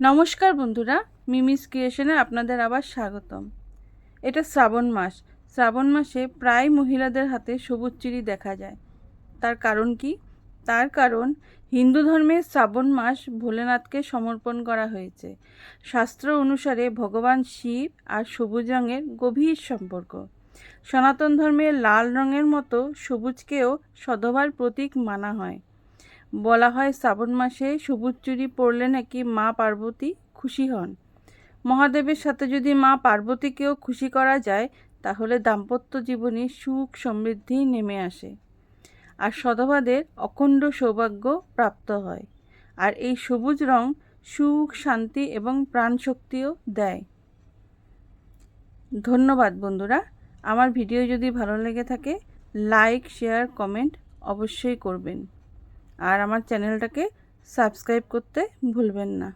নমস্কার বন্ধুরা, মিমিস ক্রিয়েশনে আপনাদের আবার স্বাগতম। এটা শ্রাবণ মাস। শ্রাবণ মাসে প্রায় মহিলাদের হাতে সবুজ চিড়ি দেখা যায়। তার কারণ কি? তার কারণ হিন্দু ধর্মে শ্রাবণ মাস ভোলেনাথকে সমর্পণ করা হয়েছে। শাস্ত্র অনুসারে ভগবান শিব আর সবুজ রঙের গভীর সম্পর্ক। সনাতন ধর্মে লাল রঙের মতো সবুজকেও সধবার প্রতীক মানা হয়। বলা হয় শ্রাবণ মাসে সবুজ চুড়ি পরলে নাকি মা পার্বতী খুশি হন। মহাদেবের সাথে যদি মা পার্বতীকেও খুশি করা যায়, তাহলে দাম্পত্য জীবনে সুখ সমৃদ্ধি নেমে আসে। আর সধবাদের অখণ্ড সৌভাগ্য প্রাপ্ত হয়। আর এই সবুজ রং সুখ, শান্তি এবং প্রাণশক্তিও দেয়। ধন্যবাদ বন্ধুরা। আমার ভিডিও যদি ভালো লেগে থাকে, লাইক, শেয়ার, কমেন্ট অবশ্যই করবেন। আর আমার চ্যানেলটাকে সাবস্ক্রাইব করতে ভুলবেন না।